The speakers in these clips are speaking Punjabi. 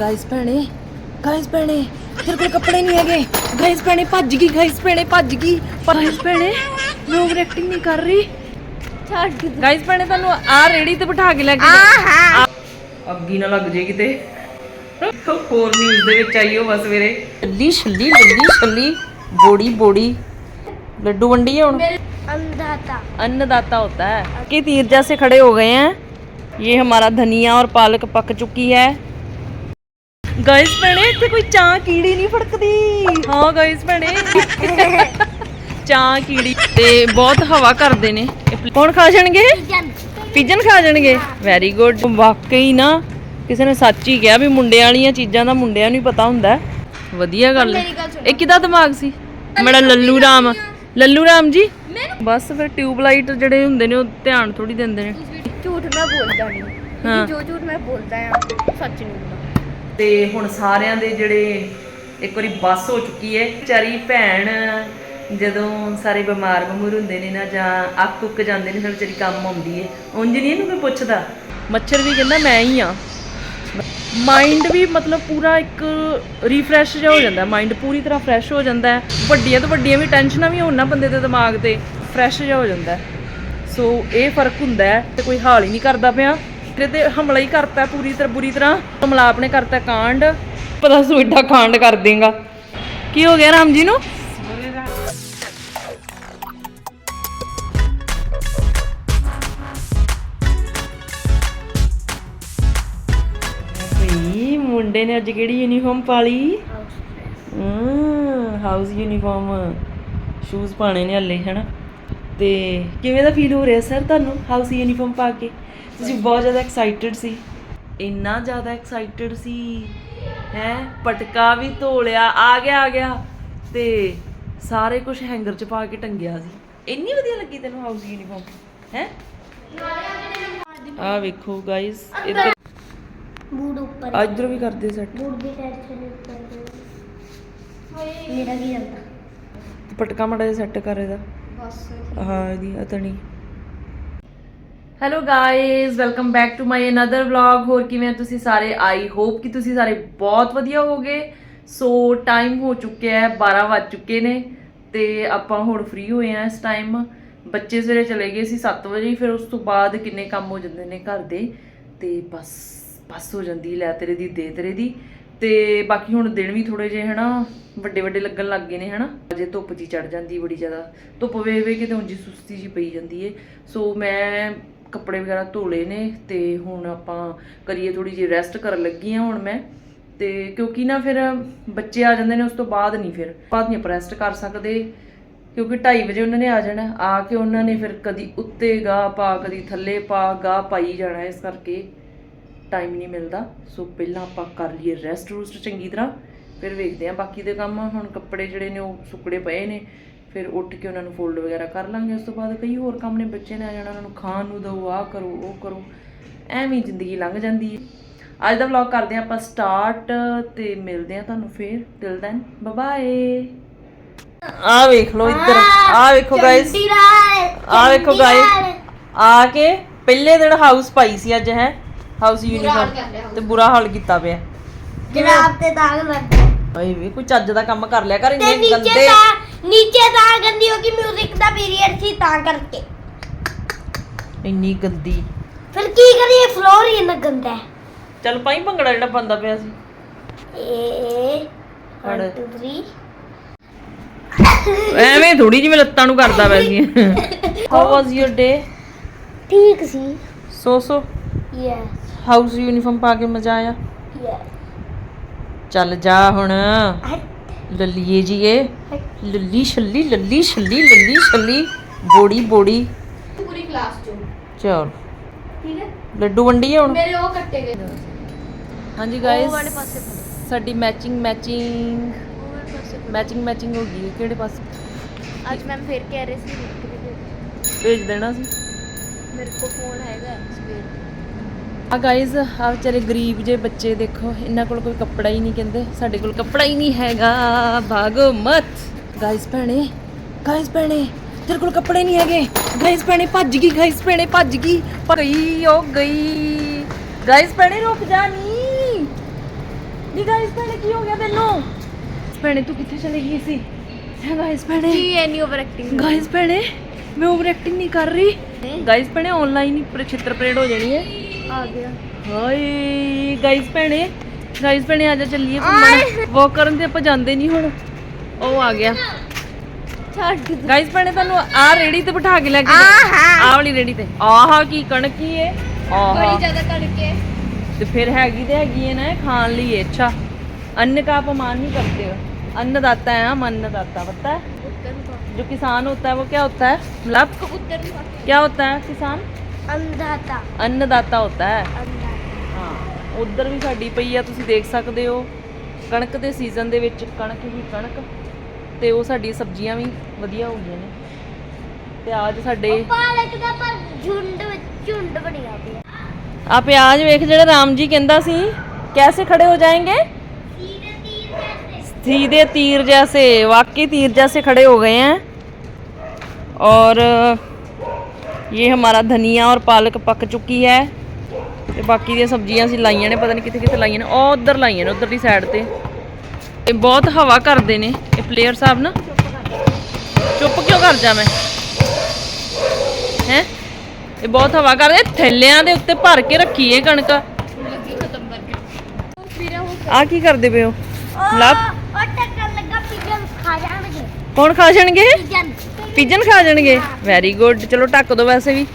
ਗਾਇਸ ਭੈਣੇ ਗਾਇਸ ਭੈਣੇ ਤੇਰੇ ਕੋਲ ਕੱਪੜੇ ਨਹੀਂ ਹੈਗੇ ਗਾਇਸ ਭੈਣੇ ਭੱਜ ਗਈ ਗਾਇਸ ਭੈਣੇ ਭੱਜ ਗਈ ਪਰ ਗਾਇਸ ਭੈਣੇ ਮੈਂ ਓਵਰ ਐਕਟਿੰਗ ਨਹੀਂ ਕਰ ਰਹੀ ਛੱਡ ਗਾਇਸ ਭੈਣੇ ਤੁਹਾਨੂੰ ਆ ਰੇੜੀ ਤੇ ਬਿਠਾ ਕੇ ਲੈ ਕੇ ਆਹਾ ਅੱਗੀ ਨਾ ਲੱਗ ਜੇ ਕਿਤੇ ਹੋਰ ਨਿਊਜ਼ ਦੇ ਵਿੱਚ ਆਈਓ ਬਸ ਸਵੇਰੇ ਲੱਲੀ ਛੱਲੀ ਲੱਲੀ ਛੱਲੀ ਬੋੜੀ ਬੋੜੀ ਲੱਡੂ ਵੰਡੀ है ਹੁਣ अंधाता अन्नदाता होता है कि तीर जैसे खड़े हो गए हैं ये हमारा धनिया और पालक पक चुकी है ਗਾਇਸ ਭੈਣੇ ਇੱਥੇ ਕੋਈ ਚਾਹ ਕੀੜੀ ਨਹੀਂ ਫੜਕਦੀ। ਹਾਂ ਗਾਇਸ ਭੈਣੇ। ਚਾਹ ਕੀੜੀ। ਤੇ ਬਹੁਤ ਹਵਾ ਕਰਦੇ ਨੇ। ਇਹ ਕੌਣ ਖਾ ਜਾਣਗੇ? ਪਿਜਨ ਖਾ ਜਾਣਗੇ। ਵੈਰੀ ਗੁੱਡ ਵਾਕਈ ਨਾ ਕਿਸੇ ਨੇ ਸੱਚ ਹੀ ਕਿਹਾ ਵੀ ਮੁੰਡਿਆਂ ਵਾਲੀਆਂ ਚੀਜ਼ਾਂ ਦਾ ਮੁੰਡਿਆਂ ਨੂੰ ਹੀ ਪਤਾ ਹੁੰਦਾ। ਵਧੀਆ ਗੱਲ। ਹੈ। ਇਹ ਕਿਹਦਾ ਦਿਮਾਗ ਸੀ? ਮੇਰਾ ਲੱਲੂ ਰਾਮ ਲੱਲੂ ਰਾਮ ਜੀ? ਬਸ ਫਿਰ ਟਿਊਬਲਾਈਟ ਜਿਹੜੇ ਹੁੰਦੇ ਨੇ ਉਹ ਧਿਆਨ ਥੋੜੀ ਦਿੰਦੇ ਨੇ। ਝੂਠ ਮੈਂ ਬੋਲਦਾ ਨਹੀਂ। ਜੋ ਝੂਠ ਮੈਂ ਬੋਲਦਾ ਆ ਸੱਚ ਨਹੀਂ ਹੁੰਦਾ। ਤੇ ਹੁਣ ਸਾਰਿਆਂ ਦੇ ਜਿਹੜੇ ਇੱਕ ਵਾਰੀ ਬੱਸ ਹੋ ਚੁੱਕੀ ਹੈ। ਵਿਚਾਰੀ ਭੈਣ ਜਦੋਂ ਸਾਰੇ ਬਿਮਾਰ ਬਮੂਰ ਹੁੰਦੇ ਨੇ ਨਾ ਜਾਂ ਅੱਕ ਉੱਕ ਜਾਂਦੇ ਨੇ ਤਾਂ ਵਿਚਾਰੀ ਕੰਮ ਆਉਂਦੀ ਹੈ। ਉਂਝ ਨਹੀਂ ਇਹਨੂੰ ਕੋਈ ਪੁੱਛਦਾ। ਮੱਛਰ ਵੀ ਕਹਿੰਦਾ ਮੈਂ ਹੀ ਆ ਮਾਈਂਡ ਵੀ ਮਤਲਬ ਪੂਰਾ ਇੱਕ ਰੀਫਰੈਸ਼ ਜਿਹਾ ਹੋ ਜਾਂਦਾ। ਮਾਈਂਡ ਪੂਰੀ ਤਰ੍ਹਾਂ ਫਰੈਸ਼ ਹੋ ਜਾਂਦਾ ਵੱਡੀਆਂ ਤੋਂ ਵੱਡੀਆਂ ਵੀ ਟੈਨਸ਼ਨਾਂ ਵੀ ਹੋਣ ਨਾ ਬੰਦੇ ਦੇ ਦਿਮਾਗ ਤੇ। ਫਰੈਸ਼ ਜਿਹਾ ਹੋ ਜਾਂਦਾ ਸੋ ਇਹ ਫ਼ਰਕ ਹੁੰਦਾ ਹੈ ਤੇ ਕੋਈ ਹਾਲ ਹੀ ਨਹੀਂ ਕਰਦਾ ਪਿਆ। ਤੇ ਹਮਲਾ ਹੀ ਕਰਤਾ ਪੂਰੀ ਤਰ੍ਹਾਂ ਬੁਰੀ ਤਰ੍ਹਾਂ। ਹਮਲਾ ਆਪਣੇ ਕਰਤਾ ਕਾਂਡ। ਪਤਾ ਸੋ ਏਡਾ ਕਾਂਡ ਕਰ ਦੇਗਾ। ਕੀ ਹੋ ਗਿਆ ਰਾਮ ਜੀ ਨੂੰ? ਭਈ ਮੁੰਡੇ ਨੇ ਅੱਜ ਕਿਹੜੀ ਯੂਨੀਫਾਰਮ ਪਾ ਲਈ ਹਾਊਸ ਯੂਨੀਫਾਰਮ ਸ਼ੂਜ਼ ਪਾਣੇ ਨੇ ਹੱਲੇ ਹਨਾ? ਤੇ ਕਿਵੇਂ ਦਾ ਫੀਲ ਹੋ ਰਿਹਾ ਸਰ ਤੁਹਾਨੂੰ? ਹਾਊਸ ਯੂਨੀਫਾਰਮ ਪਾ ਕੇ? ਤੁਸੀਂ ਬਹੁਤ ਜ਼ਿਆਦਾ ਐਕਸਾਈਟਿਡ ਸੀ। ਇੰਨਾ ਜ਼ਿਆਦਾ ਐਕਸਾਈਟਿਡ ਸੀ। ਹੈ? ਪਟਕਾ ਵੀ ਧੋ ਲਿਆ ਆ ਗਿਆ ਆ ਗਿਆ। ਤੇ ਸਾਰੇ ਕੁਝ ਹੈਂਗਰ 'ਚ ਪਾ ਕੇ ਟੰਗਿਆ ਸੀ। ਇੰਨੀ ਵਧੀਆ ਲੱਗੀ ਤੈਨੂੰ ਹਾਊਸ ਯੂਨੀਫਾਰਮ ਹੈ? ਆ ਵੇਖੋ ਗਾਇਸ ਇੱਧਰ ਬੂਡ ਉੱਪਰ। ਇੱਧਰ ਵੀ ਕਰਦੇ ਸੈੱਟ ਬੂਡ ਦੀ ਟੈਨਸ਼ਨ ਉੱਪਰ। ਮੇਰਾ ਕੀ ਜਾਂਦਾ ਪਟਕਾ ਮੜਾ ਜਿਹਾ ਸੈੱਟ ਕਰ ਇਹਦਾ। ਹਾਂ, ਇਹਦੀ ਅਤਣੀ। Hello guys welcome back to my another vlog ਹੋਰ ਕਿਵੇਂ ਤੁਸੀਂ ਸਾਰੇ? ਆਈ ਹੋਪ ਕਿ ਤੁਸੀਂ ਸਾਰੇ ਬਹੁਤ ਵਧੀਆ ਹੋਗੇ ਸੋ ਟਾਈਮ ਹੋ ਚੁੱਕਿਆ ਹੈ 12 ਵੱਜ ਚੁੱਕੇ ਨੇ ਤੇ ਆਪਾਂ ਹੁਣ ਫ੍ਰੀ ਹੋਏ ਆ ਇਸ ਟਾਈਮ ਬੱਚੇ ਸਵੇਰੇ ਚਲੇ ਗਏ ਸੀ 7 ਵਜੇ, ਫਿਰ ਉਸ ਤੋਂ ਬਾਅਦ ਕਿੰਨੇ ਕੰਮ ਹੋ ਜਾਂਦੇ ਨੇ ਘਰ ਦੇ। ਤੇ ਬਸ ਬਸ ਹੋ ਜਾਂਦੀ ਲੈ ਤੇਰੇ ਦੀ, ਦੇ ਤੇਰੇ ਦੀ। ਤੇ ਬਾਕੀ ਹੁਣ ਦਿਨ ਵੀ ਥੋੜੇ ਜਿਹੇ, ਹਨਾ ਵੱਡੇ ਵੱਡੇ ਲੱਗਣ ਲੱਗ ਗਏ ਨੇ, ਹਨਾ। ਅਜੇ ਧੁੱਪ ਜੀ ਚੜ ਜਾਂਦੀ ਬੜੀ ਜ਼ਿਆਦਾ। ਧੁੱਪ ਵੇ ਵੇ ਕਿਤੇ ਉਂਝ ਸੁਸਤੀ ਜੀ ਪਈ ਜਾਂਦੀ ਏ। ਸੋ ਮੈਂ ਕੱਪੜੇ ਵਗੈਰਾ ਧੋਲੇ ਨੇ ਤੇ ਹੁਣ ਆਪਾਂ ਕਰੀਏ ਥੋੜੀ ਜਿਹੀ ਰੈਸਟ ਕਰਨ ਲੱਗੀ ਆ ਹੁਣ ਮੈਂ। ਤੇ ਕਿਉਂਕਿ ਨਾ ਫਿਰ ਬੱਚੇ ਆ ਜਾਂਦੇ ਨੇ ਉਸ ਤੋਂ ਬਾਅਦ ਨਹੀਂ ਫਿਰ, ਬਾਅਦ ਨਹੀਂ ਆਪਾਂ ਰੈਸਟ ਕਰ ਸਕਦੇ। ਕਿਉਂਕਿ 2:30 ਵਜੇ ਉਹਨਾਂ ਨੇ ਆ ਜਾਣਾ, ਆ ਕੇ ਉਹਨਾਂ ਨੇ ਫਿਰ ਕਦੀ ਉੱਤੇ ਗਾਹ ਪਾ, ਕਦੀ ਥੱਲੇ ਪਾ ਗਾਹ ਪਾਈ ਜਾਣਾ ਇਸ ਕਰਕੇ। ਟਾਈਮ ਨਹੀਂ ਮਿਲਦਾ। ਸੋ ਪਹਿਲਾਂ ਆਪਾਂ ਕਰ ਲਈਏ ਰੈਸਟ ਰੂਸਟ ਚੰਗੀ ਤਰ੍ਹਾਂ। ਫਿਰ ਵੇਖਦੇ ਹਾਂ ਬਾਕੀ ਦੇ ਕੰਮ। ਹੁਣ ਕੱਪੜੇ ਜਿਹੜੇ ਨੇ ਉਹ ਸੁੱਕੜੇ ਪਏ ਨੇ। ਫਿਰ ਉੱਠ ਕੇ ਉਹਨਾਂ ਨੂੰ ਫੋਲਡ ਵਗੈਰਾ ਕਰ ਲਾਂਗੇ। ਉਸ ਤੋਂ ਬਾਅਦ ਕਈ ਹੋਰ ਕੰਮ ਨੇ। ਬੱਚੇ ਨੇ ਆ ਜਾਣਾ, ਉਹਨਾਂ ਨੂੰ ਖਾਣ ਨੂੰ ਦਿਓ, ਆਹ ਕਰੋ, ਉਹ ਕਰੋ। ਐਵੇਂ ਜ਼ਿੰਦਗੀ ਲੰਘ ਜਾਂਦੀ ਹੈ। ਅੱਜ ਦਾ ਵਲੌਗ ਕਰਦੇ ਹਾਂ ਆਪਾਂ ਸਟਾਰਟ ਤੇ ਮਿਲਦੇ ਹਾਂ ਤੁਹਾਨੂੰ ਫਿਰ। ਟਿਲ ਦੈਨ ਬਾਏ ਆ ਵੇਖ ਲਓ ਇੱਧਰ। ਆ ਵੇਖੋ ਗਾਇਸ ਆ ਵੇਖੋ ਗਾਇਸ ਆ ਕੇ ਪਹਿਲੇ ਦਿਨ ਹਾਊਸ ਪਾਈ ਸੀ ਅੱਜ, ਹੈ। ਹਾਊਸ ਯੂਨੀਫਾਰਮ ਤੇ ਬੁਰਾ ਹਾਲ ਕੀਤਾ ਪਿਆ। ਜਨਾਬ ਤੇ ਦਾਗ ਲੱਗ ਗਿਆ ਓਏ ਵੀ ਕੋਈ ਚੱਜ ਦਾ ਕੰਮ ਕਰ ਲਿਆ ਕਰ ਤੇ ਇੰਨੇ ਨੀਚੇ ਗੰਦੇ ਤਾਂ ਨੀਚੇ ਤਾਂ ਗੰਦੀ ਹੋ ਗਈ 뮤직 ਦਾ ਪੀਰੀਅਡ ਸੀ ਤਾਂ ਕਰਕੇ। ਇੰਨੀ ਗੰਦੀ। ਫਿਰ ਕੀ ਕਰੀਏ ਫਲੋਰ ਹੀ ਇੰਨਾ ਗੰਦਾ ਹੈ। ਚੱਲ ਪਾਈ ਭੰਗੜਾ ਜਿਹੜਾ ਬੰਦਾ ਪਿਆ ਸੀ। ਏ ਫੜ। 1 2 3 ਐਵੇਂ ਥੋੜੀ ਜਿਵੇਂ ਲੱਤਾਂ ਨੂੰ ਕਰਦਾ ਵੈਸੀ ਹਾਊ ਵਾਸ ਯੂਰ ਡੇ ਠੀਕ ਸੀ। So so. Yes house uniform ਪਾ ਕੇ ਮਜ਼ਾ ਆਇਆ? ਯੈਸ ਚੱਲ ਜਾ ਹੁਣ। ਲੱਲੀਏ ਜੀਏ ਲੱਲੀ ਛੱਲੀ ਲੱਲੀ ਛੱਲੀ ਲੱਲੀ ਛੱਲੀ। ਬੋੜੀ ਬੋੜੀ। ਪੂਰੀ ਕਲਾਸ ਚੋਂ। ਚਲ। ਠੀਕ ਹੈ। ਲੱਡੂ ਵੰਡੀ ਹੁਣ? ਮੇਰੇ ਉਹ ਕੱਟੇ ਗਏ। ਹਾਂਜੀ ਉਹ ਵਾਲੇ ਗਾਇਸ ਪਾਸੇ ਸਾਡੀ ਮੈਚਿੰਗ ਮੈਚਿੰਗ ਮੈਚਿੰਗ ਮੈਚਿੰਗ ਹੋ ਗਈ। ਕਿਹੜੇ ਪਾਸੇ? ਅੱਜ ਮੈਂ ਫਿਰ ਕਹਿ ਰਹੀ ਸੀ ਕੇ ਭੇਜ ਦੇਣਾ ਸੀ। ਮੇਰੇ ਕੋਲ ਫੋਨ ਹੈਗਾ ਸਵੇਰ ਆ ਗਾਇਜ਼ ਆ ਵਿਚਾਰੇ ਗਰੀਬ ਜੇ ਬੱਚੇ ਦੇਖੋ ਇਹਨਾਂ ਕੋਲ ਕੋਈ ਕੱਪੜਾ ਹੀ ਨਹੀਂ ਕਹਿੰਦੇ ਸਾਡੇ ਕੋਲ ਕੱਪੜਾ ਹੀ ਨਹੀਂ ਹੈਗਾ ਭਾਗੋ ਮਤ ਗਾਇਜ਼ ਭੈਣੇ ਗਾਇਜ਼ ਭੈਣੇ ਤੇਰੇ ਕੋਲ ਕੱਪੜੇ ਨਹੀਂ ਹੈਗੇ। ਗਾਇਜ਼ ਭੈਣੇ ਭੱਜ ਗਈ ਗਾਇਜ਼ ਭੈਣੇ ਭੱਜ ਗਈ ਪਰ ਗਈ ਉਹ ਗਈ। ਗਾਇਜ਼ ਭੈਣੇ ਰੁਕ ਜਾ ਨੀ। ਨੀ ਗਾਇਸ ਭੈਣੇ ਕੀ ਹੋ ਗਿਆ ਤੈਨੂੰ? ਭੈਣੇ ਤੂੰ ਕਿੱਥੇ ਚਲੀ ਗਈ ਸੀ? ਹੈ ਗਾਇਸ ਭੈਣੇ? ਕੀ ਐਨੀ ਓਵਰ ਐਕਟਿੰਗ ਗਾਇਸ ਭੈਣੇ ਮੈਂ ਓਵਰ ਐਕਟਿੰਗ ਨਹੀਂ ਕਰ ਰਹੀ। ਗਾਇਸ ਭੈਣੇ ਆਨਲਾਈਨ ਹੀ ਪ੍ਰਚਿੱਤਰ ਪਰੇਡ ਹੋ ਜਾਣੀ ਹੈ। ਆ ਗਿਆ ਹਾਏ ਗਾਇਸ ਭੈਣੇ ਗਾਇਸ ਭੈਣੇ ਆ ਜਾ ਚੱਲੀਏ ਘੁੰਮਣ ਵਾਕ ਕਰਨ ਤੇ ਆਪਾਂ ਜਾਂਦੇ ਨਹੀਂ ਹੁਣ ਉਹ ਆ ਗਿਆ ਛੱਡ ਗਾਇਸ ਭੈਣੇ ਤੁਹਾਨੂੰ ਆ ਰੇੜੀ ਤੇ ਬਿਠਾ ਕੇ ਲੈ ਕੇ ਆਹਾ। ਆਹ ਵਾਲੀ ਰੇੜੀ ਤੇ ਆਹਾ ਕੀ ਕਣਕ ਕੀ ਹੈ ਆਹਾ ਬੜੀ ਜ਼ਿਆਦਾ ਤੜਕੇ ਤੇ ਫਿਰ ਹੈਗੀ ਤੇ ਹੈਗੀ ਹੈ ਨਾ ਇਹ ਖਾਣ ਲਈ ਹੈ, ਅੱਛਾ अन्न का अपमान नहीं करते हो अन्नदाता है हम अन्नदाता पता है ਉੱਤਰ जो किसान होता है वो क्या होता है मतलब ਉੱਤਰ क्या होता है किसान ਅੰਧਾਤਾ अन्नदाता होता है ਅੰਧਾ ਹਾਂ ਉਧਰ ਵੀ ਸਾਡੀ ਪਈ ਆ ਤੁਸੀਂ ਦੇਖ ਸਕਦੇ ਹੋ ਕਣਕ ਦੇ ਸੀਜ਼ਨ ਦੇ ਵਿੱਚ ਕਣਕ ਹੀ ਕਣਕ ਤੇ ਉਹ ਸਾਡੀ ਸਬਜ਼ੀਆਂ ਵੀ ਵਧੀਆ ਹੋ ਗਈਆਂ ਨੇ ਪਿਆਜ਼ ਸਾਡੇ ਪਾਲਕ ਦਾ ਪਰ ਝੁੰਡ ਵਿੱਚ ਝੁੰਡ ਬਣਿਆ ਪਿਆ ਆ ਪਿਆਜ਼ ਵੇਖ ਜਿਹੜਾ ਰਾਮ ਜੀ ਕਹਿੰਦਾ ਸੀ कैसे खड़े हो जाएंगे ਤੀਰ ਤੀਰ ਜੈਸੇ सीधे तीर जैसे वाकई तीर जैसे खड़े हो गए हैं और ये हमारा धनिया और पालक पक चुकी है ਤੇ ਬਾਕੀ ਦੀਆਂ ਸਬਜ਼ੀਆਂ ਅਸੀਂ ਲਾਈਆਂ ਨੇ ਪਤਾ ਨਹੀਂ ਕਿੱਥੇ ਕਿੱਥੇ ਲਾਈਆਂ ਨੇ ਉਹ ਉਧਰ ਲਾਈਆਂ ਨੇ ਉਧਰਲੀ ਸਾਈਡ ਤੇ ਇਹ ਬਹੁਤ ਹਵਾ ਕਰਦੇ ਨੇ ਇਹ ਪਲੇਅਰ ਸਾਹਿਬ ਨਾ ਚੁੱਪ ਕਿਉਂ ਕਰ ਜਾ ਮੈਂ ਹੈ ਇਹ ਬਹੁਤ ਹਵਾ ਕਰਦੇ ਥੈਲਿਆਂ ਦੇ ਉੱਤੇ ਭਰ ਕੇ ਰੱਖੀ ਏ ਕਣਕ ਲੱਗੀ ਖਤਮ ਕਰਕੇ ਫਿਰ ਉਹ ਆ ਕੀ ਕਰਦੇ ਪਏ ਹੋ ਲੱਭ ਉਹ ਟੱਕਰ ਲੱਗਾ ਪਿਜਨ ਖਾ ਜਾਣਗੇ ਕੌਣ ਖਾ ਜਾਣਗੇ ਪਿਜਨ ਪਿਜਨ ਖਾ ਜਾਣਗੇ। ਵੈਰੀ ਗੁੱਡ ਚਲੋ ਢੱਕ ਦੋ ਵੈਸੇ ਵੀ।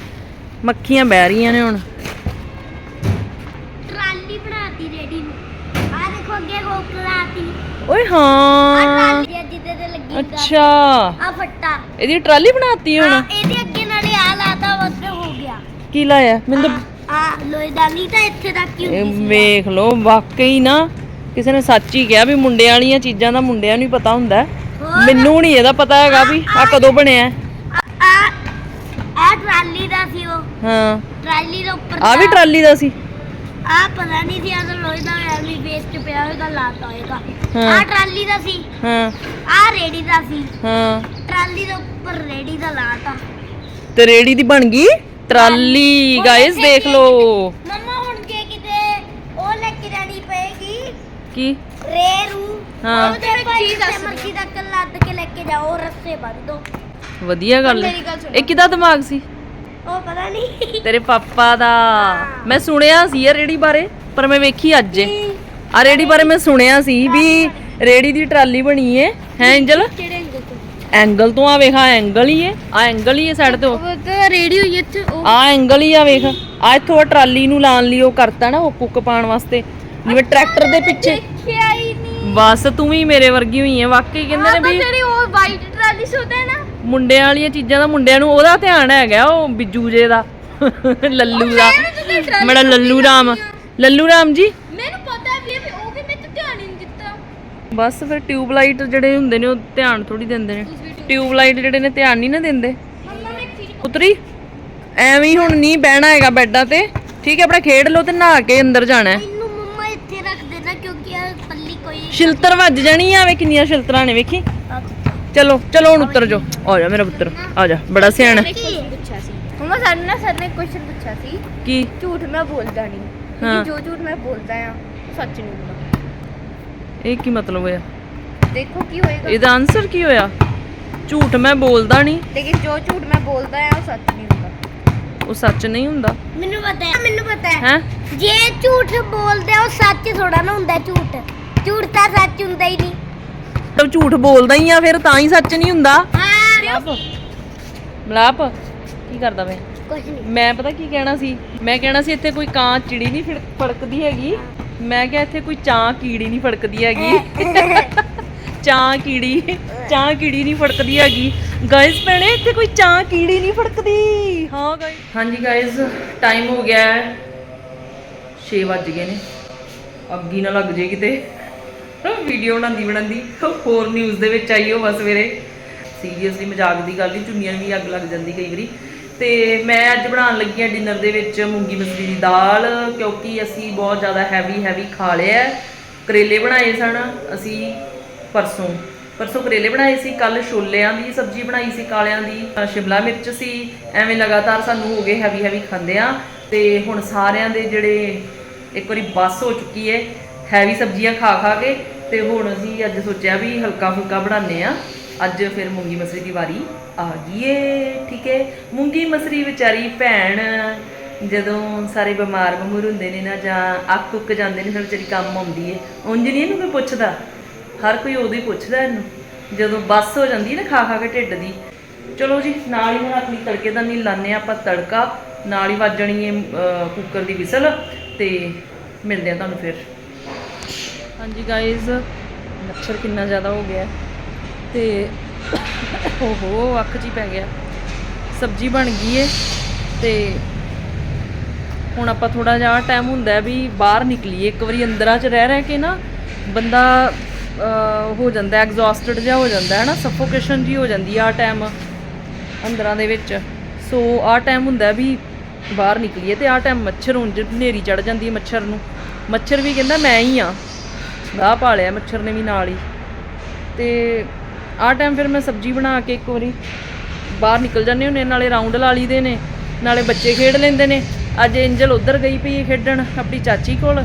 ਮੱਖੀਆਂ ਬਹਿ ਰਹੀਆਂ ਨੇ ਹੁਣ। ਟਰਾਲੀ ਬਣਾਤੀ ਰੇਡੀ ਨੂੰ। ਆ ਦੇਖੋ ਅੱਗੇ ਹੋਕ ਲਾਤੀ ਓਏ ਹਾਂ। ਟਰਾਲੀ ਆ ਤੇ ਲੱਗੀ ਅੱਛਾ। ਆ ਫੱਟਾ। ਇਹਦੀ ਟਰਾਲੀ ਬਣਾਤੀ ਹੁਣ। ਇਹਦੇ ਅੱਗੇ ਨਾਲੇ ਆ ਲਾਤਾ ਵੱਧ ਹੋ ਗਿਆ। ਕੀ ਲਾਇਆ? ਮੈਨੂੰ ਤਾਂ ਆ ਲੋਹੇ ਦਾ ਨਹੀਂ ਤਾਂ ਇੱਥੇ ਤੱਕ ਹੀ ਇਹ ਹੁੰਦੀ ਸੀ। ਵੇਖ ਲਓ ਵਾਕਈ ਨਾ। ਕਿਸੇ ਨੇ ਸੱਚ ਹੀ ਕਿਹਾ ਵੀ ਮੁੰਡਿਆਂ ਵਾਲੀਆਂ ਚੀਜ਼ਾਂ ਦਾ ਮੁੰਡਿਆਂ ਨੂੰ ਹੀ ਪਤਾ ਹੁੰਦਾ। ਹੈ। ਮੈਨੂੰ ਨਹੀਂ ਇਹਦਾ ਪਤਾ ਹੈਗਾ ਵੀ ਆ ਕਦੋਂ ਬਣਿਆ। ਆ ਆ ਟਰਾਲੀ ਦਾ ਸੀ ਉਹ। ਹਾਂ। ਟਰਾਲੀ ਦੇ ਉੱਪਰ ਆ ਵੀ ਟਰਾਲੀ ਦਾ ਸੀ। ਆ ਪਤਾ ਨਹੀਂ ਸੀ ਆ ਤਾਂ ਲੋਹੇ ਦਾ ਐਵੇਂ ਵੇਸਟ ਪਿਆ ਹੋਏਗਾ ਲਾਤਾ ਹੋਏਗਾ। ਹਾਂ। ਆ ਟਰਾਲੀ ਦਾ ਸੀ। ਹਾਂ। ਆ ਰੇੜੀ ਦਾ ਸੀ। ਹਾਂ। ਟਰਾਲੀ ਦੇ ਉੱਪਰ ਰੇੜੀ ਦਾ ਲਾਤਾ। ਤੇ ਰੇੜੀ ਦੀ ਬਣ ਗਈ? ਟਰਾਲੀ ਗਾਇਸ ਦੇਖ ਲਓ। ਮਮਾ ਹੁਣ ਜੇ ਕਿਤੇ ਉਹ ਲੈ ਕੇ ਜਾਣੀ ਪਏਗੀ। ਕੀ? ਰੇਰੂ ਹਾਂ। ਉਹਦੇ ਪਰ ਜਿੱਥੇ ਮਰਜ਼ੀ ਤੱਕ ਲੱਦ ਕੇ ਲੈ ਕੇ ਜਾਓ ਰੱਸੇ ਬੰਨ ਦੋ। ਵਧੀਆ ਗੱਲ। ਹੈ ਮੇਰੀ ਗੱਲ ਸੁਣੋ। ਇਹ ਕਿਹਦਾ ਦਿਮਾਗ ਸੀ? ਉਹ ਪਤਾ ਨਹੀਂ। ਤੇਰੇ ਪਾਪਾ ਦਾ। ਮੈਂ ਸੁਣਿਆ ਸੀ ਇਹ ਰੇੜੀ ਬਾਰੇ ਪਰ ਮੈਂ ਵੇਖੀ ਅੱਜ। ਆ ਰੇੜੀ ਬਾਰੇ ਮੈਂ ਸੁਣਿਆ ਸੀ ਵੀ ਰੇੜੀ ਦੀ ਟਰਾਲੀ ਬਣੀ ਏ। ਹੈ ਐਂਜਲ ਕਿਹੜੇ ਐਂਗਲ ਤੋਂ? ਐਂਗਲ ਤੋਂ ਆ ਵੇਖ ਐਂਗਲ ਹੀ ਏ। ਆ ਐਂਗਲ ਹੀ ਏ ਸਾਈਡ ਤੋਂ। ਉਹ ਤਾਂ ਰੇਡੀ ਹੋਈ ਇੱਥੇ ਉਹ। ਆ ਐਂਗਲ ਹੀ ਆ ਵੇਖ। ਆ ਇੱਥੋਂ ਟਰਾਲੀ ਨੂੰ ਲਾਣ ਲਈ ਉਹ ਕਰਤਾ ਨਾ ਉਹ ਕੁੱਕ ਪਾਉਣ ਵਾਸਤੇ। ਜਿਵੇਂ ਟਰੈਕਟਰ ਦੇ ਪਿੱਛੇ। ਦੇਖਿਆ ਹੀ ਨਹੀਂ ਬਸ ਤੂੰ ਵੀ ਮੇਰੇ ਵਰਗੀ ਹੋਈ ਏ ਵਾਕਈ ਕਹਿੰਦੇ ਨੇ ਵੀ ਜਿਹੜੀ ਉਹ ਵਾਈਟ ਟਰਾਲੀ ਸੁਦਾ ਨਾ। ਮੁੰਡਿਆਂ ਵਾਲੀਆਂ ਚੀਜ਼ਾਂ ਦਾ ਮੁੰਡਿਆਂ ਨੂੰ ਉਹਦਾ ਧਿਆਨ ਹੈਗਾ ਉਹ ਬਿੱਜੂ ਜੇ ਦਾ ਲੱਲੂ ਦਾ ਮੇਰਾ ਲੱਲੂ ਰਾਮ ਲੱਲੂ ਰਾਮ ਜੀ। ਮੈਨੂੰ ਪਤਾ ਹੈ ਵੀ ਉਹ ਵੀ ਮੈਂ ਧਿਆਨ ਹੀ ਨਹੀਂ ਦਿੱਤਾ। ਬਸ ਫਿਰ ਟਿਊਬ ਲਾਈਟ ਜਿਹੜੇ ਹੁੰਦੇ ਨੇ ਉਹ ਧਿਆਨ ਥੋੜੀ ਦਿੰਦੇ ਨੇ। ਟਿਊਬ ਲਾਈਟ ਜਿਹੜੇ ਨੇ ਧਿਆਨ ਨਹੀਂ ਨਾ ਦਿੰਦੇ। ਉਤਰੀ ਐਵੇਂ ਹੀ ਹੁਣ ਨਹੀਂ ਬਹਿਣਾ ਹੈਗਾ ਬੈੱਡਾਂ ਤੇ। ਠੀਕ ਹੈ ਆਪਣਾ ਖੇਡ ਲਓ ਤੇ ਨਹਾ ਕੇ ਅੰਦਰ ਜਾਣਾ ਹੈ। ਛਿਲਤਰ ਵੱਜ ਜਾਣੀ ਆ ਵੇ ਕਿੰਨੀਆਂ ਛਿਲਤਰਾਂ ਨੇ ਵੇਖੀ? ਚਲੋ ਚਲੋ ਹੁਣ ਉੱਤਰ ਜਾਓ। ਆ ਜਾ ਮੇਰਾ ਪੁੱਤਰ ਆ ਜਾ ਬੜਾ ਸਿਆਣਾ। ਪੁੱਛਿਆ ਸੀ। ਮੰਮਾ ਸਾਨੂੰ ਨਾ ਸਰ ਨੇ ਕੁਐਸਚਨ ਪੁੱਛਿਆ ਸੀ। ਕੀ? ਝੂਠ ਮੈਂ ਬੋਲਦਾ ਨਹੀਂ ਹਾਂ। ਕਿਉਂਕਿ ਜੋ ਝੂਠ ਮੈਂ ਬੋਲਦਾ ਆ ਸੱਚ ਨਹੀਂ ਹੁੰਦਾ। ਇਹ ਕੀ ਮਤਲਬ ਹੋਇਆ? ਦੇਖੋ ਕੀ ਹੋਏਗਾ। ਇਹਦਾ ਆਨਸਰ ਕੀ ਹੋਇਆ? ਝੂਠ ਮੈਂ ਬੋਲਦਾ ਨਹੀਂ ਲੇਕਿਨ ਜੋ ਝੂਠ ਮੈਂ ਬੋਲਦਾ ਆ ਉਹ ਸੱਚ ਨਹੀਂ ਹੁੰਦਾ। ਉਹ ਸੱਚ ਨਹੀਂ ਹੁੰਦਾ? ਮੈਨੂੰ ਪਤਾ ਹੈ ਮੈਨੂੰ ਪਤਾ ਹੈ। ਹੈ? ਜੇ ਝੂਠ ਬੋਲਦੇ ਆ, ਉਹ ਸੱਚ ਥੋੜਾ ਨਾ ਹੁੰਦਾ ਝੂਠ। ਝੂਠ ਤਾਂ ਸੱਚ ਹੁੰਦਾ ਹੀ ਨਹੀਂ। ਤਬ ਝੂਠ ਬੋਲਦਾ ਹੀ ਆ ਫਿਰ ਤਾਂ ਹੀ ਸੱਚ ਨਹੀਂ ਹੁੰਦਾ। ਹਾਂ ਮਲਾਪ। ਕੀ ਕਰਦਾ ਵੇ? ਕੁਝ ਨਹੀਂ। ਮੈਂ ਪਤਾ ਕੀ ਕਹਿਣਾ ਸੀ? ਮੈਂ ਕਹਿਣਾ ਸੀ ਇੱਥੇ ਕੋਈ ਕਾਂ ਚਿੜੀ ਨਹੀਂ ਫਿੜ- ਫੜਕਦੀ ਹੈਗੀ। ਮੈਂ ਕਿਹਾ ਇੱਥੇ ਕੋਈ ਚਾਂ ਕੀੜੀ ਨਹੀਂ ਫੜਕਦੀ ਹੈਗੀ। ਚਾਂ ਕੀੜੀ ਚਾਂ ਕੀੜੀ ਨਹੀਂ ਫੜਕਦੀ ਹੈਗੀ। ਗਾਇਸ ਭੈਣੇ ਇੱਥੇ ਕੋਈ ਚਾਂ ਕੀੜੀ ਨਹੀਂ ਫੜਕਦੀ। ਹਾਂ ਗਾਇਸ ਹਾਂਜੀ ਗਾਇਸ ਟਾਈਮ ਹੋ ਗਿਆ ਹੈ। 6 ਵੱਜ ਗਏ ਨੇ। ਅੱਗੀ ਨਾ ਲੱਗ ਜੇ ਕਿਤੇ। ਵੀਡੀਓ ਬਣਾਉਂਦੀ ਬਣਾਉਂਦੀ ਹੋਰ ਨਿਊਜ਼ ਦੇ ਵਿੱਚ ਆਈਓ ਬਸ ਸਵੇਰੇ ਸੀਰੀਅਸਲੀ ਮਜ਼ਾਕ ਦੀ ਗੱਲ ਨਹੀਂ ਚੁੰਨੀਆਂ ਨੂੰ ਵੀ ਅੱਗ ਲੱਗ ਜਾਂਦੀ ਕਈ ਵਾਰੀ। ਤੇ ਮੈਂ ਅੱਜ ਬਣਾਉਣ ਲੱਗੀ ਹਾਂ ਡਿਨਰ ਦੇ ਵਿੱਚ ਮੂੰਗੀ ਮਸਰੀ ਦੀ ਦਾਲ, ਕਿਉਂਕਿ ਅਸੀਂ ਬਹੁਤ ਜ਼ਿਆਦਾ ਹੈਵੀ ਹੈਵੀ ਖਾ ਲਿਆ ਹੈ। ਕਰੇਲੇ ਬਣਾਏ ਸਨ, ਅਸੀਂ ਪਰਸੋਂ। ਪਰਸੋਂ ਕਰੇਲੇ ਬਣਾਏ ਸੀ ਕੱਲ ਛੋਲਿਆਂ ਦੀ ਸਬਜ਼ੀ ਬਣਾਈ ਸੀ, ਕਾਲਿਆਂ ਦੀ। ਸ਼ਿਮਲਾ ਮਿਰਚ ਸੀ, ਐਵੇਂ ਲਗਾਤਾਰ ਸਾਨੂੰ ਹੋ ਗਏ ਹੈਵੀ ਹੈਵੀ ਖਾਂਦੇ ਆ ਤੇ ਹੁਣ ਸਾਰਿਆਂ ਦੇ ਜਿਹੜੇ ਇੱਕ ਵਾਰੀ ਬੱਸ ਹੋ ਚੁੱਕੀ ਹੈ ਹੈਵੀ ਸਬਜ਼ੀਆਂ ਖਾ ਖਾ ਕੇ ਤੇ ਹੁਣ ਅਸੀਂ ਅੱਜ ਸੋਚਿਆ ਵੀ ਹਲਕਾ ਫੁਲਕਾ ਬਣਾਉਂਦੇ ਆ ਅੱਜ ਫਿਰ ਮੂੰਗੀ ਮਸਰੀ ਦੀ ਵਾਰੀ ਆ ਗਈ ਏ, ਠੀਕ ਹੈ ਮੂੰਗੀ ਮਸਰੀ ਵਿਚਾਰੀ ਭੈਣ ਜਦੋਂ ਸਾਰੇ ਬਿਮਾਰ ਬਮੂਰ ਹੁੰਦੇ ਨੇ ਨਾ ਜਾਂ ਅੱਕ ਉੱਕ ਜਾਂਦੇ ਨੇ, ਫਿਰ ਵਿਚਾਰੀ ਕੰਮ ਆਉਂਦੀ ਏ। ਉਂਝ ਨਹੀਂ ਇਹਨੂੰ ਕੋਈ ਪੁੱਛਦਾ। ਹਰ ਕੋਈ ਉਦੋਂ ਹੀ ਪੁੱਛਦਾ ਇਹਨੂੰ। ਜਦੋਂ ਬੱਸ ਹੋ ਜਾਂਦੀ ਹੈ ਨਾ ਖਾ ਖਾ ਕੇ ਢਿੱਡ ਦੀ। ਚਲੋ ਜੀ, ਨਾਲ ਹੀ ਹੁਣ ਆਪਣੀ ਤੜਕੇ ਦਾ ਨਹੀਂ ਲਾਣੇ ਆਪਾਂ ਤੜਕਾ। ਨਾਲ ਹੀ ਵੱਜਣੀ ਹੈ ਕੁੱਕਰ ਦੀ ਵਿਸਲ ਤੇ ਮਿਲਦੇ ਆ ਤੁਹਾਨੂੰ ਫਿਰ। ਹਾਂਜੀ ਗਾਇਜ਼ ਮੱਛਰ ਕਿੰਨਾ ਜ਼ਿਆਦਾ ਹੋ ਗਿਆ। ਹੈ। ਤੇ ਓਹੋ, ਅੱਖ 'ਚ ਹੀ ਪੈ ਗਿਆ। ਸਬਜ਼ੀ ਬਣ ਗਈ ਏ। ਤੇ ਹੁਣ ਆਪਾਂ ਥੋੜਾ ਜਿਹਾ ਟਾਈਮ ਹੁੰਦਾ ਵੀ ਬਾਹਰ ਨਿਕਲੀਏ। ਇੱਕ ਵਾਰੀ ਅੰਦਰਾਂ 'ਚ ਰਹਿ ਰਹਿ ਕੇ ਨਾ ਬੰਦਾ ਹੋ ਜਾਂਦਾ ਐਗਜ਼ੌਸਟਡ ਜਿਹਾ ਹੋ ਜਾਂਦਾ ਹੈ ਨਾ ਸਫੋਕੇਸ਼ਨ ਜੀ ਹੋ ਜਾਂਦੀ ਆ ਟਾਈਮ ਅੰਦਰਾਂ ਦੇ ਵਿੱਚ। ਸੋ ਆ ਟਾਈਮ ਹੁੰਦਾ ਵੀ ਬਾਹਰ ਨਿਕਲੀਏ ਤੇ ਆ ਟਾਈਮ ਮੱਛਰ ਹੁਣ ਉਂਝ ਹਨੇਰੀ ਚੜ ਜਾਂਦੀ ਹੈ ਮੱਛਰ ਨੂੰ। ਮੱਛਰ ਵੀ ਕਹਿੰਦਾ ਮੈਂ ਹੀ ਆ। ਗਾਹ ਪਾ ਲਿਆ ਮੱਛਰ ਨੇ ਵੀ ਨਾਲ ਹੀ। ਤੇ ਆਹ ਟਾਈਮ ਫਿਰ ਮੈਂ ਸਬਜ਼ੀ ਬਣਾ ਕੇ ਇੱਕ ਵਾਰੀ ਬਾਹਰ ਨਿਕਲ ਜਾਂਦੇ ਹੁੰਦੇ ਨਾਲੇ ਰਾਉਂਡ ਲਾ ਲਈਦੇ ਨੇ, ਨਾਲੇ ਬੱਚੇ ਖੇਡ ਲੈਂਦੇ ਨੇ। ਅੱਜ ਐਂਜਲ ਉਧਰ ਗਈ ਪਈ ਖੇਡਣ, ਆਪਣੀ ਚਾਚੀ ਕੋਲ।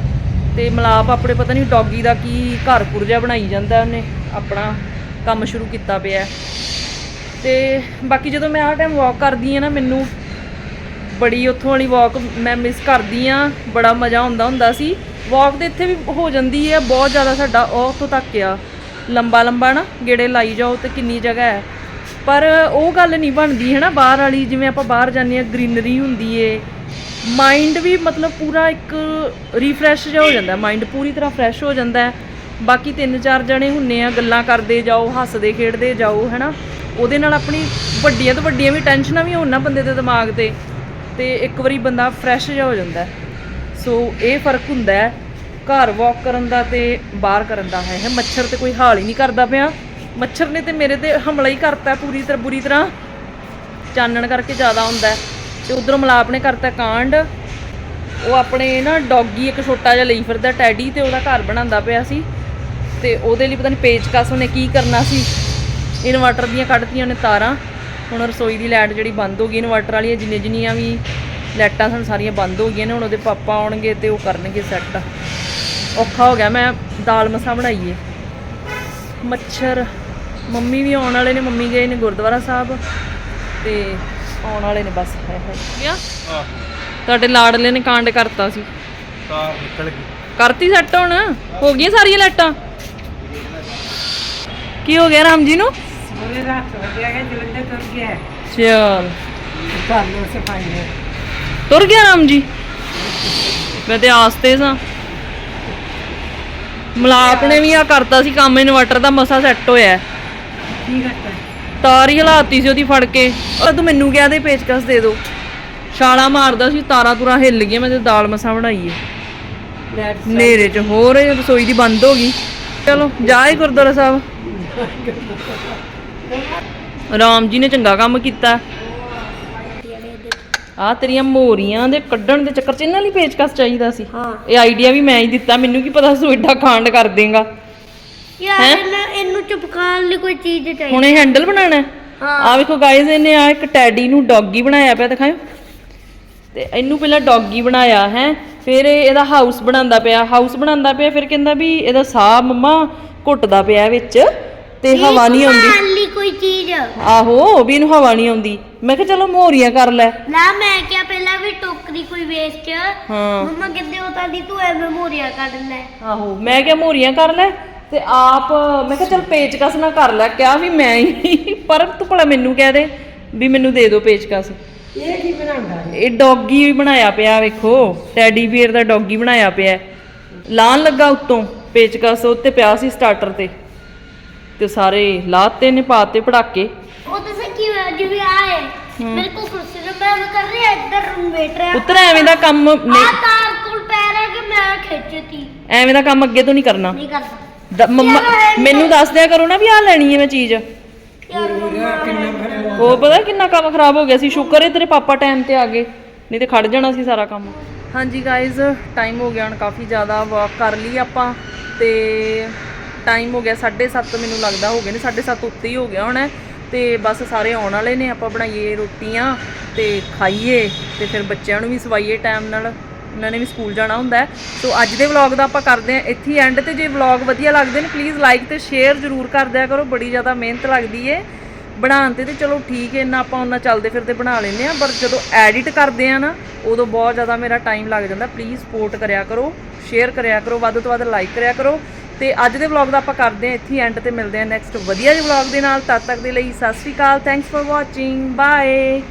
ਤੇ ਮਲਾਪ ਆਪਣੇ ਪਤਾ ਨਹੀਂ ਡੌਗੀ ਦਾ ਕੀ ਘਰ ਪੁਰ ਬਣਾਈ ਜਾਂਦਾ ਉਹਨੇ, ਆਪਣਾ ਕੰਮ ਸ਼ੁਰੂ ਕੀਤਾ ਪਿਆ ਹੈ। ਤੇ ਬਾਕੀ ਜਦੋਂ ਮੈਂ ਆਹ ਟਾਈਮ ਵਾਕ ਕਰਦੀ ਆ ਨਾ, ਮੈਨੂੰ ਬੜੀ ਉੱਥੋਂ ਵਾਲੀ ਵਾਕ ਮੈਂ ਮਿਸ ਕਰਦੀ ਆ ਬੜਾ ਮਜ਼ਾ ਆਉਂਦਾ ਹੁੰਦਾ ਸੀ। ਵਾਕ ਤੇ ਇੱਥੇ ਵੀ ਹੋ ਜਾਂਦੀ ਹੈ, ਬਹੁਤ ਜ਼ਿਆਦਾ ਸਾਡਾ ਉਹ ਉੱਥੋਂ ਤੱਕ ਆ। ਲੰਬਾ ਲੰਬਾ ਨਾ, ਗੇੜੇ ਲਾਈ ਜਾਓ ਤੇ ਕਿੰਨੀ ਜਗ੍ਹਾ ਹੈ। ਪਰ ਉਹ ਗੱਲ ਨਹੀਂ ਬਣਦੀ ਹੈ ਨਾ ਬਾਹਰ ਵਾਲੀ, ਜਿਵੇਂ ਆਪਾਂ ਬਾਹਰ ਜਾਂਦੇ ਆ ਗ੍ਰੀਨਰੀ ਹੁੰਦੀ ਏ। ਮਾਈਂਡ ਵੀ ਮਤਲਬ ਪੂਰਾ ਇੱਕ ਰੀਫਰੈਸ਼ ਜਿਹਾ ਹੋ ਜਾਂਦਾ ਮਾਈਂਡ ਪੂਰੀ ਤਰ੍ਹਾਂ ਫਰੈਸ਼ ਹੋ ਜਾਂਦਾ ਬਾਕੀ ਤਿੰਨ ਚਾਰ ਜਣੇ ਹੁੰਨੇ ਆ, ਗੱਲਾਂ ਕਰਦੇ ਜਾਓ, ਹੱਸਦੇ, ਖੇਡਦੇ ਜਾਓ, ਹੈਨਾ। ਉਹਦੇ ਨਾਲ ਆਪਣੀ ਵੱਡੀਆਂ ਤੋਂ ਵੱਡੀਆਂ ਵੀ ਟੈਨਸ਼ਨਾਂ ਵੀ ਹੋਣ ਨਾ ਬੰਦੇ ਦੇ ਦਿਮਾਗ ਤੇ। ਤੇ ਇੱਕ ਵਾਰੀ ਬੰਦਾ ਫਰੈਸ਼ ਜਿਹਾ ਹੋ ਜਾਂਦਾ ਸੋ ਇਹ ਫ਼ਰਕ ਹੁੰਦਾ ਹੈ, ਘਰ ਵਾਕ ਕਰਨ ਦਾ ਤੇ ਬਾਹਰ ਕਰਨ ਦਾ ਹੈ। ਮੱਛਰ ਤੇ ਕੋਈ ਹਾਲ ਹੀ ਨਹੀਂ ਕਰਦਾ ਪਿਆ। ਮੱਛਰ ਨੇ ਤੇ ਮੇਰੇ ਤੇ ਹਮਲਾ ਹੀ ਕਰਤਾ ਪੂਰੀ ਤਰ੍ਹਾਂ ਬੁਰੀ ਤਰ੍ਹਾਂ। ਚਾਨਣ ਕਰਕੇ ਜ਼ਿਆਦਾ ਹੁੰਦਾ ਹੈ। ਤੇ ਉਧਰੋਂ ਮਲਾਪ ਨੇ ਕਰਤਾ ਕਾਂਡ। ਉਹ ਆਪਣੇ ਨਾ ਡੌਗੀ ਇੱਕ ਛੋਟਾ ਜਿਹਾ ਲਈ ਫਿਰਦਾ, ਟੈਡੀ, ਤੇ ਉਹਦਾ ਘਰ ਬਣਾਉਂਦਾ ਪਿਆ ਸੀ। ਤੇ ਉਹਦੇ ਲਈ ਪਤਾ ਨਹੀਂ ਪੇਚਕਸ ਉਹਨੇ ਕੀ ਕਰਨਾ ਸੀ। ਇਨਵਰਟਰ ਦੀਆਂ ਕੱਢਤੀਆਂ ਉਹਨੇ ਤਾਰਾਂ। ਹੁਣ ਰਸੋਈ ਦੀ ਲਾਈਟ ਜਿਹੜੀ ਬੰਦ ਹੋ ਗਈ, ਇਨਵਰਟਰ ਵਾਲੀਆਂ ਜਿੰਨੇ ਜਿੰਨੀਆਂ ਵੀ ਲਾਈਟਾਂ ਸਨ ਸਾਰੀਆਂ ਬੰਦ ਹੋ ਗਈਆਂ ਨੇ ਹੁਣ ਉਹਦੇ ਪਾਪਾ ਆਉਣਗੇ ਤੇ ਉਹ ਕਰਨਗੇ ਸੈੱਟ ਔਖਾ ਹੋ ਗਿਆ ਮੈਂ ਦਾਲ ਮਸਾ ਬਣਾਈਏ। ਮੱਛਰ ਮੰਮੀ ਵੀ ਆਉਣ ਵਾਲੇ ਨੇ ਮੰਮੀ ਗਏ ਨੇ ਗੁਰਦੁਆਰਾ ਸਾਹਿਬ ਤੇ ਆਉਣ ਵਾਲੇ ਨੇ ਬਸ ਹੈ ਹੈ ਗਿਆ ਤੁਹਾਡੇ ਲਾੜਲੇ ਨੇ ਕਾਂਡ ਕਰਤਾ ਸੀ। ਕਾਰ ਨਿਕਲ ਗਈ। ਕਰਤੀ ਸੈੱਟ ਹੁਣ? ਹੋ ਗਈਆਂ ਸਾਰੀਆਂ ਲਾਈਟਾਂ ਕੀ ਹੋ ਗਿਆ ਰਾਮ ਜੀ ਨੂੰ? ਉਹਨੇ ਰਾਤ ਵਧੀਆ ਗਿਆ ਜਲੰਧਰ ਤੁਰ ਗਿਆ। ਚਲ। ਘਰ ਨੂੰ ਸਫ਼ਾਈ ਹੈ। ਤੁਰ ਗਿਆ ਰਾਮ ਜੀ। ਮੈਂ ਤੇ ਆਸਤੇ ਸਾਂ। ਮਲਾਪ ਨੇ ਵੀ ਆ ਕਰਤਾ ਸੀ ਕੰਮ ਇਨਵਰਟਰ ਦਾ ਮਸਾ ਸੈੱਟ ਹੋਇਆ। ਕੀ ਕਰਤਾ ਤਾਰ ਹੀ ਹਲਾਤੀ ਸੀ ਉਹਦੀ ਫੜ ਕੇ। ਉਹ ਤੂੰ ਮੈਨੂੰ ਕਿਹਾ ਦੇ ਪੇਚਕਸ ਦੇ ਦੋ। ਛਾਲਾ ਮਾਰਦਾ ਸੀ ਤਾਰਾਂ ਤੁਰਾਂ ਹਿੱਲ ਗਈਆਂ ਮੈਂ ਤੇ ਦਾਲ ਮਸਾ ਬਣਾਈ ਏ ਹਨੇਰੇ ਚ ਹੋਰ ਰਸੋਈ ਦੀ ਬੰਦ ਹੋ ਗਈ। ਚਲੋ ਜਾਏ ਗੁਰਦੁਆਰਾ ਸਾਹਿਬ। ਰਾਮ ਜੀ ਨੇ ਚੰਗਾ ਕੰਮ ਕੀਤਾ। ਆ ਤੇਰੀਆਂ ਮੋਰੀਆਂ ਦੇ ਕੱਢਣ ਦੇ ਚੱਕਰ ਚ ਇਹਨਾਂ ਲਈ ਪੇਚਕਸ ਚਾਹੀਦਾ ਸੀ। ਹਾਂ। ਇਹ ਆਈਡੀਆ ਵੀ ਮੈਂ ਹੀ ਦਿੱਤਾ ਮੈਨੂੰ ਕੀ ਪਤਾ ਤੂੰ ਐਡਾ ਕਾਂਡ ਕਰ ਦੇਂਗਾ। ਯਾਰ ਹੈਂ? ਇਹਨਾਂ ਇਹਨੂੰ ਚੁਪਕਾਉਣ ਲਈ ਕੋਈ ਚੀਜ਼ ਚਾਹੀਦੀ। ਹੁਣ ਇਹ ਹੈਂਡਲ ਬਣਾਉਣਾ ਹੈ? ਹਾਂ। ਆ ਵੇਖੋ ਗਾਇਜ਼ ਇਹਨੇ ਆ ਇੱਕ ਟੈਡੀ ਨੂੰ ਡੌਗੀ ਬਣਾਇਆ ਪਿਆ ਦਿਖਾਓ ਤੇ ਇਹਨੂੰ ਪਹਿਲਾਂ ਡੌਗੀ ਬਣਾਇਆ ਹੈ? ਫਿਰ ਇਹ ਇਹਦਾ ਹਾਊਸ ਬਣਾਉਂਦਾ ਪਿਆ ਹਾਊਸ ਬਣਾਉਂਦਾ ਪਿਆ ਫਿਰ ਕਹਿੰਦਾ ਵੀ ਇਹਦਾ ਸਾਹ ਮੰਮਾ ਘੁੱਟਦਾ ਪਿਆ ਵਿੱਚ। ਤੇ ਹਵਾ ਨਹੀਂ ਆਉਂਦੀ। ਲਈ ਕੋਈ ਚੀਜ਼। ਆਹੋ ਵੀ ਇਹਨੂੰ ਹਵਾ ਨਹੀਂ ਆਉਂਦੀ। ਮੈਂ ਕਿਹਾ ਚਲੋ ਮੋਰੀਆਂ ਕਰ ਲੈ। ਨਾ ਮੈਂ ਕਿਹਾ ਪਹਿਲਾਂ ਵੀ ਟੋਕਰੀ ਕੋਈ ਵੇਸਟ ਹਾਂ। ਮੰਮਾ ਕਹਿੰਦੇ ਉਹ ਤਾਂ ਦੀ ਤੂੰ ਐਵੇਂ ਮੋਰੀਆਂ ਕੱਢ ਲੈ। ਆਹੋ ਮੈਂ ਕਿਹਾ ਮੋਰੀਆਂ ਕਰ ਲੈ ਤੇ ਆਪ ਮੈਂ ਕਿਹਾ ਚਲ ਪੇਚਕਸ ਨਾ ਕਰ ਲੈ। ਕਿਹਾ ਵੀ ਮੈਂ ਹੀ ਪਰ ਤੂੰ ਭਲਾ ਮੈਨੂੰ ਕਹਿ ਦੇ ਵੀ ਮੈਨੂੰ ਦੇ ਦਿਓ ਪੇਚਕਸ। ਇਹ ਕੀ ਬਣਾਉਂਦਾ ਇਹ? ਡੌਗੀ ਵੀ ਬਣਾਇਆ ਪਿਆ ਵੇਖੋ। ਟੈਡੀ ਬੀਅਰ ਦਾ ਡੌਗੀ ਬਣਾਇਆ ਪਿਆ। ਲਾਣ ਲੱਗਾ ਉੱਤੋਂ ਪੇਚਕਸ ਉੱਤੇ ਪਿਆ ਸੀ ਸਟਾਰਟਰ ਤੇ। ਤੇ ਸਾਰੇ ਲਾਤੇ ਨੇ ਪਾਤੇ ਪੜਾਕੇ। ਉਹ ਤਾਂ ਸੱਚੀ ਹੋਇਆ ਜਿਵੇਂ ਆਏ। ਮੇਰੇ ਕੋਲ ਕੁਰਸੀ ਤੇ ਮੈਂ ਐਵੇਂ ਕਰ ਰਿਹਾ ਇੱਧਰ ਵੇਟ ਰਿਹਾ। ਪੁੱਤਰ ਐਵੇਂ ਦਾ ਕੰਮ ਆ ਨਹੀਂ ਤਾਰ ਕੋਲ ਪੈ ਰਿਹਾ ਕਿ ਮੈਂ ਖਿੱਚਤੀ। ਐਵੇਂ ਦਾ ਕੰਮ ਅੱਗੇ ਤੋਂ ਨਹੀਂ ਕਰਨਾ। ਨਹੀਂ ਦ- ਮੰਮਾ ਮੈਨੂੰ ਦੱਸ ਦਿਆ ਕਰੋ ਨਾ ਵੀ ਆਹ ਲੈਣੀ ਹੈ ਮੈਂ ਚੀਜ਼। ਯਾਰ ਮੰਮਾ ਉਹ ਪਤਾ ਕਿੰਨਾ ਕੰਮ ਖਰਾਬ ਹੋ ਗਿਆ ਸੀ। ਸ਼ੁਕਰ ਹੈ ਤੇਰੇ ਪਾਪਾ ਟਾਈਮ ਤੇ ਆ ਗਏ। ਨਹੀਂ ਤੇ ਖੜ ਜਾਣਾ ਸੀ ਸਾਰਾ ਕੰਮ। ਹਾਂਜੀ ਗਾਇਜ਼ ਟਾਈਮ ਹੋ ਗਿਆ ਹੁਣ ਕਾਫੀ ਜ਼ਿਆਦਾ। ਵਾਕ ਕਰ ਲਈ ਆਪਾਂ ਤੇ ਟਾਈਮ ਹੋ ਗਿਆ 7:30 ਮੈਨੂੰ ਲੱਗਦਾ ਹੋ ਗਏ ਨੇ 7:30 ਉੱਤੇ ਹੀ ਹੋ ਗਿਆ ਹੋਣਾ। ਤੇ ਬਸ ਸਾਰੇ ਆਉਣ ਵਾਲੇ ਨੇ, ਆਪਾਂ ਬਣਾਈਏ ਰੋਟੀਆਂ ਤੇ ਖਾਈਏ ਤੇ ਫਿਰ ਬੱਚਿਆਂ ਨੂੰ ਵੀ ਸਵਾਈਏ ਟਾਈਮ ਨਾਲ। ਉਹਨਾਂ ਨੇ ਵੀ ਸਕੂਲ ਜਾਣਾ ਹੁੰਦਾ ਸੋ ਅੱਜ ਦੇ ਵਲੌਗ ਦਾ ਆਪਾਂ ਕਰਦੇ ਹਾਂ ਇੱਥੇ ਐਂਡ ਤੇ। ਜੇ ਵਲੌਗ ਵਧੀਆ ਲੱਗਦੇ ਨੇ ਪਲੀਜ਼ ਲਾਈਕ ਤੇ ਸ਼ੇਅਰ ਜ਼ਰੂਰ ਕਰ ਦਿਆ ਕਰੋ। ਬੜੀ ਜ਼ਿਆਦਾ ਮਿਹਨਤ ਲੱਗਦੀ ਏ ਬਣਾਉਣ ਤੇ ਤੇ ਚਲੋ ਠੀਕ ਹੈ ਇੰਨਾ ਆਪਾਂ ਉਹਨਾਂ ਚੱਲਦੇ ਫਿਰਦੇ ਬਣਾ ਲੈਂਦੇ ਆ ਪਰ ਜਦੋਂ ਐਡਿਟ ਕਰਦੇ ਆ ਨਾ, ਉਦੋਂ ਬਹੁਤ ਜ਼ਿਆਦਾ ਮੇਰਾ ਟਾਈਮ ਲੱਗ ਜਾਂਦਾ। ਪਲੀਜ਼ ਸਪੋਰਟ ਕਰਿਆ ਕਰੋ ਸ਼ੇਅਰ ਕਰਿਆ ਕਰੋ, ਵੱਧ ਤੋਂ ਵੱਧ ਲਾਈਕ ਕਰਿਆ ਕਰੋ। ਤੇ ਅੱਜ ਦੇ ਵਲੌਗ ਦਾ ਆਪਾਂ ਕਰਦੇ ਹਾਂ ਇੱਥੇ ਐਂਡ ਤੇ ਮਿਲਦੇ ਹਾਂ ਨੈਕਸਟ ਵਧੀਆ ਜਿਹੇ ਵਲੌਗ ਦੇ ਨਾਲ, ਤਦ ਤੱਕ ਦੇ ਲਈ ਸਤਿ ਸ਼੍ਰੀ ਅਕਾਲ ਥੈਂਕਸ ਫॉर ਵਾਚਿੰਗ ਬਾਏ